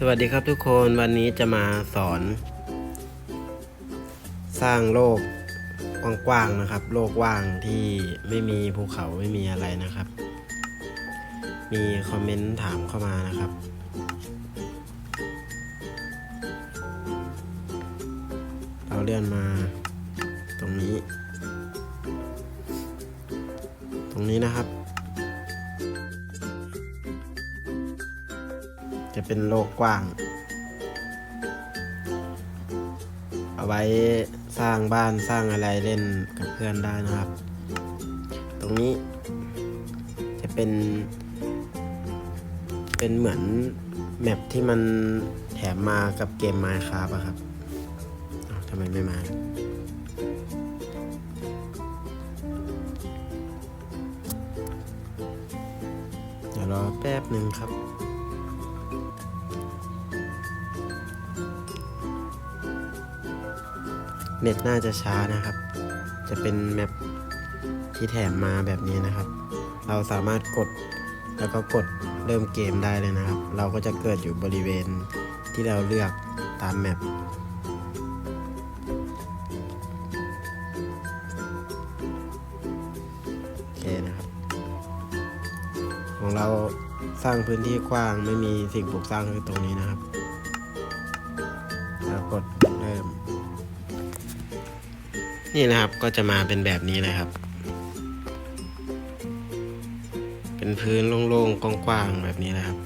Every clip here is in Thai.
สวัสดีครับทุกคนวันนี้จะมาสอน สร้างโลกกว้างๆนะครับ โลกว่างที่ไม่มีภูเขาไม่มีอะไรนะครับ มีคอมเมนต์ถามเข้ามานะครับ เราเลื่อนมาตรงนี้ ตรงนี้นะครับ จะเป็นโลกกว้าง เอาไว้สร้างบ้านสร้างอะไรเล่นกับเพื่อนได้นะครับ ตรงนี้จะเป็น เป็นเหมือนแมปที่มันแถมมากับเกม Minecraft อะครับทำไมไม่มาเดี๋ยวรอแป๊บหนึ่งครับ เน็ตน่าจะช้านะครับ จะเป็นแมปที่แถมมาแบบนี้นะครับ เราสามารถกดแล้วก็กดเริ่มเกมได้เลยนะครับ เราก็จะเกิดอยู่บริเวณที่เราเลือกตามแมปโอเคนะครับ ของเราสร้างพื้นที่กว้างไม่มีสิ่งปลูกสร้างคือตรงนี้นะครับ แล้วกดเริ่ม นี่นะครับก็จะมาเป็นแบบนี้เลยครับ เป็นพื้นโล่งๆกว้างๆแบบนี้นะครับ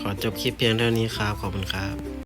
ขอจบคลิปเพียงเท่านี้ครับ ขอบคุณครับ